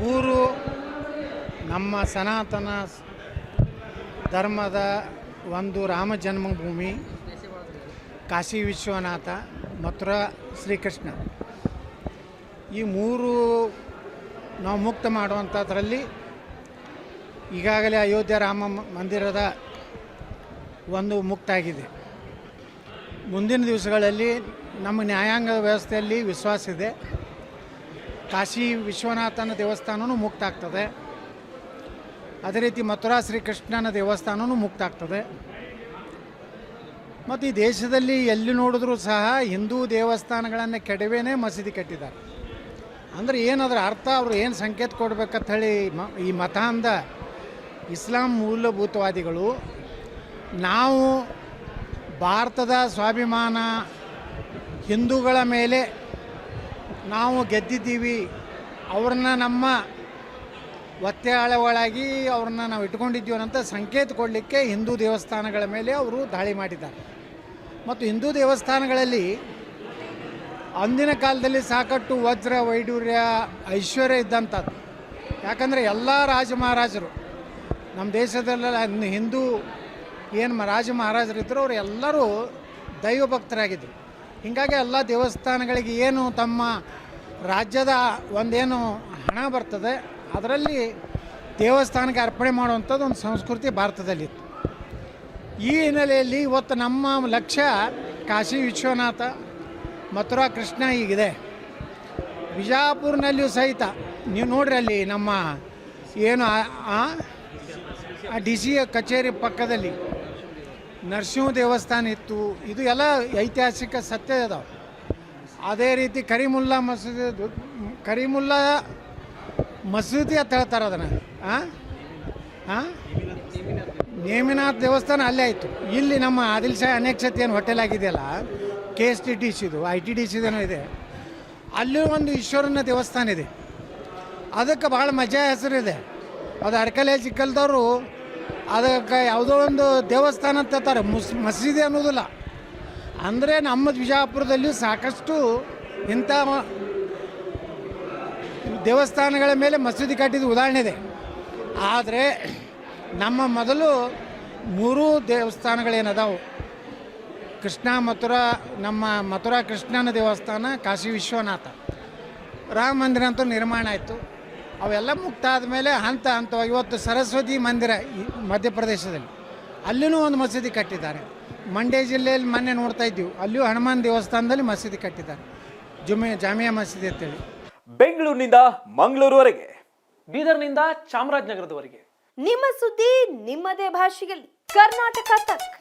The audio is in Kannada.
ಮೂರು ನಮ್ಮ ಸನಾತನ ಧರ್ಮದ ಒಂದು ರಾಮ ಜನ್ಮಭೂಮಿ, ಕಾಶಿ ವಿಶ್ವನಾಥ, ಮಥುರಾ, ಶ್ರೀಕೃಷ್ಣ. ಈ ಮೂರು ನಾವು ಮುಕ್ತ ಮಾಡುವಂಥದ್ರಲ್ಲಿ ಈಗಾಗಲೇ ಅಯೋಧ್ಯೆ ರಾಮ ಮಂದಿರದ ಒಂದು ಮುಕ್ತ ಆಗಿದೆ ಮುಂದಿನ ದಿವಸಗಳಲ್ಲಿ ನಮ್ಮ ನ್ಯಾಯಾಂಗ ವ್ಯವಸ್ಥೆಯಲ್ಲಿ ವಿಶ್ವಾಸ ಇದೆ. ಕಾಶಿ ವಿಶ್ವನಾಥನ ದೇವಸ್ಥಾನವೂ ಮುಕ್ತ ಆಗ್ತದೆ ಅದೇ ರೀತಿ ಮಥುರಾ ಶ್ರೀಕೃಷ್ಣನ ದೇವಸ್ಥಾನವೂ ಮುಕ್ತ ಆಗ್ತದೆ ಮತ್ತು ಈ ದೇಶದಲ್ಲಿ ಎಲ್ಲಿ ನೋಡಿದ್ರೂ ಸಹ ಹಿಂದೂ ದೇವಸ್ಥಾನಗಳನ್ನು ಕೆಡವೇನೇ ಮಸೀದಿ ಕಟ್ಟಿದ್ದಾರೆ. ಅಂದರೆ ಏನಾದರೂ ಅರ್ಥ, ಅವರು ಏನು ಸಂಕೇತ ಕೊಡ್ಬೇಕಂತ ಹೇಳಿ ಮ, ಈ ಮತಾಂಧ ಇಸ್ಲಾಂ ಮೂಲಭೂತವಾದಿಗಳು, ನಾವು ಭಾರತದ ಸ್ವಾಭಿಮಾನ ಹಿಂದೂಗಳ ಮೇಲೆ ನಾವು ಗೆದ್ದಿದ್ದೀವಿ, ಅವ್ರನ್ನ ನಮ್ಮ ಒತ್ತೆ ಒಳಗಿ ಅವ್ರನ್ನ ನಾವು ಇಟ್ಕೊಂಡಿದ್ದೀವಿ ಅಂತ ಸಂಕೇತ ಕೊಡಲಿಕ್ಕೆ ಹಿಂದೂ ದೇವಸ್ಥಾನಗಳ ಮೇಲೆ ಅವರು ದಾಳಿ ಮಾಡಿದ್ದಾರೆ. ಮತ್ತು ಹಿಂದೂ ದೇವಸ್ಥಾನಗಳಲ್ಲಿ ಅಂದಿನ ಕಾಲದಲ್ಲಿ ಸಾಕಷ್ಟು ವಜ್ರ ವೈಡೂರ್ಯ ಐಶ್ವರ್ಯ ಇದ್ದಂಥದ್ದು. ಯಾಕಂದರೆ ಎಲ್ಲ ರಾಜ ಮಹಾರಾಜರು, ನಮ್ಮ ದೇಶದಲ್ಲೆಲ್ಲ ಹಿಂದೂ ಏನು ರಾಜ ಮಹಾರಾಜರಿದ್ದರು ಅವರು ಎಲ್ಲರೂ ದೈವ ಭಕ್ತರಾಗಿದ್ದರು ಹೀಗಾಗಿ ಎಲ್ಲ ದೇವಸ್ಥಾನಗಳಿಗೆ ಏನು ತಮ್ಮ ರಾಜ್ಯದ ಒಂದೇನು ಹಣ ಬರ್ತದೆ, ಅದರಲ್ಲಿ ದೇವಸ್ಥಾನಕ್ಕೆ ಅರ್ಪಣೆ ಮಾಡುವಂಥದ್ದು ಒಂದು ಸಂಸ್ಕೃತಿ ಭಾರತದಲ್ಲಿತ್ತು. ಈ ಹಿನ್ನೆಲೆಯಲ್ಲಿ ಇವತ್ತು ನಮ್ಮ ಲಕ್ಷ್ಯ ಕಾಶಿ ವಿಶ್ವನಾಥ, ಮಥುರಾ ಕೃಷ್ಣ ಈಗಿದೆ ಬಿಜಾಪುರ್ನಲ್ಲಿಯೂ ಸಹಿತ, ನೀವು ನೋಡ್ರಿ ಅಲ್ಲಿ ನಮ್ಮ ಏನು ಆ ಡಿ ಸಿ ಕಚೇರಿ ಪಕ್ಕದಲ್ಲಿ ನರಸಿಂಹ ದೇವಸ್ಥಾನ ಇತ್ತು. ಇದು ಎಲ್ಲ ಐತಿಹಾಸಿಕ ಸತ್ಯ ಅದಾವೆ. ಅದೇ ರೀತಿ ಕರಿಮುಲ್ಲಾ ಮಸೀದಿ ಕರಿಮುಲ್ಲಾ ಮಸೀದಿ ಅಂತ ಹೇಳ್ತಾರೆ ಅದನ್ನು. ಹಾಂ ಹಾಂ ನೇಮಿನಾಥ್ ದೇವಸ್ಥಾನ ಅಲ್ಲೇ ಆಯಿತು. ಇಲ್ಲಿ ನಮ್ಮ ಆದಿಲ್ ಶಾಹಿ ಅನೇಕ್ಷತೆ ಏನು ಹೋಟೆಲ್ ಆಗಿದೆಯಲ್ಲ, ಕೆ ಎಸ್ ಟಿ ಟಿ ಸಿದು ಐ ಟಿ ಡಿ ಸಿದೇನೋ ಇದೆ. ಅಲ್ಲೂ ಒಂದು ಈಶ್ವರನ ದೇವಸ್ಥಾನ ಇದೆ. ಅದಕ್ಕೆ ಭಾಳ ಮಜಾ ಹೆಸರಿದೆ. ಅದು ಅರಕಲೆ ಚಿಕ್ಕಲ್ದವರು ಅದಕ್ಕೆ ಯಾವುದೋ ಒಂದು ದೇವಸ್ಥಾನ ಅಂತ ಹೇಳ್ತಾರೆ. ಮುಸ್, ಮಸೀದಿ ಅನ್ನೋದಿಲ್ಲ. ಅಂದರೆ ನಮ್ಮ ವಿಜಾಪುರದಲ್ಲಿಯೂ ಸಾಕಷ್ಟು ಇಂಥ ದೇವಸ್ಥಾನಗಳ ಮೇಲೆ ಮಸೀದಿ ಕಟ್ಟಿದ ಉದಾಹರಣೆ ಇದೆ. ಆದರೆ ನಮ್ಮ ಮೊದಲು ಮೂರೂ ದೇವಸ್ಥಾನಗಳೇನದಾವು? ಕೃಷ್ಣ, ಮಥುರಾ, ನಮ್ಮ ಮಥುರಾ ಕೃಷ್ಣನ ದೇವಸ್ಥಾನ, ಕಾಶಿ ವಿಶ್ವನಾಥ. ರಾಮ ಮಂದಿರ ಅಂತೂ ನಿರ್ಮಾಣ ಆಯಿತು. ಅವೆಲ್ಲ ಮುಕ್ತ ಆದಮೇಲೆ ಹಂತ ಹಂತವಾಗಿ ಇವತ್ತು ಸರಸ್ವತಿ ಮಂದಿರ ಮಧ್ಯಪ್ರದೇಶದಲ್ಲಿ. ಅಲ್ಲಿನೂ ಒಂದು ಮಸೀದಿ ಕಟ್ಟಿದ್ದಾರೆ. ಮಂಡ್ಯ ಜಿಲ್ಲೆಯಲ್ಲಿ ಮೊನ್ನೆ ನೋಡ್ತಾ ಇದ್ದೀವಿ. ಅಲ್ಲಿಯೂ ಹನುಮಾನ್ ದೇವಸ್ಥಾನದಲ್ಲಿ ಮಸೀದಿ ಕಟ್ಟಿದ್ದಾರೆ. ಜುಮೆ ಜಾಮಿಯಾ ಮಸೀದಿ ಅಂತೇಳಿ. ಬೆಂಗಳೂರಿನಿಂದ ಮಂಗಳೂರುವರೆಗೆ. ಬೀದರ್ನಿಂದ ಚಾಮರಾಜನಗರದವರೆಗೆ. ನಿಮ್ಮ ಸುದ್ದಿ ನಿಮ್ಮದೇ ಭಾಷೆಯಲ್ಲಿ. ಕರ್ನಾಟಕ ತಕ್.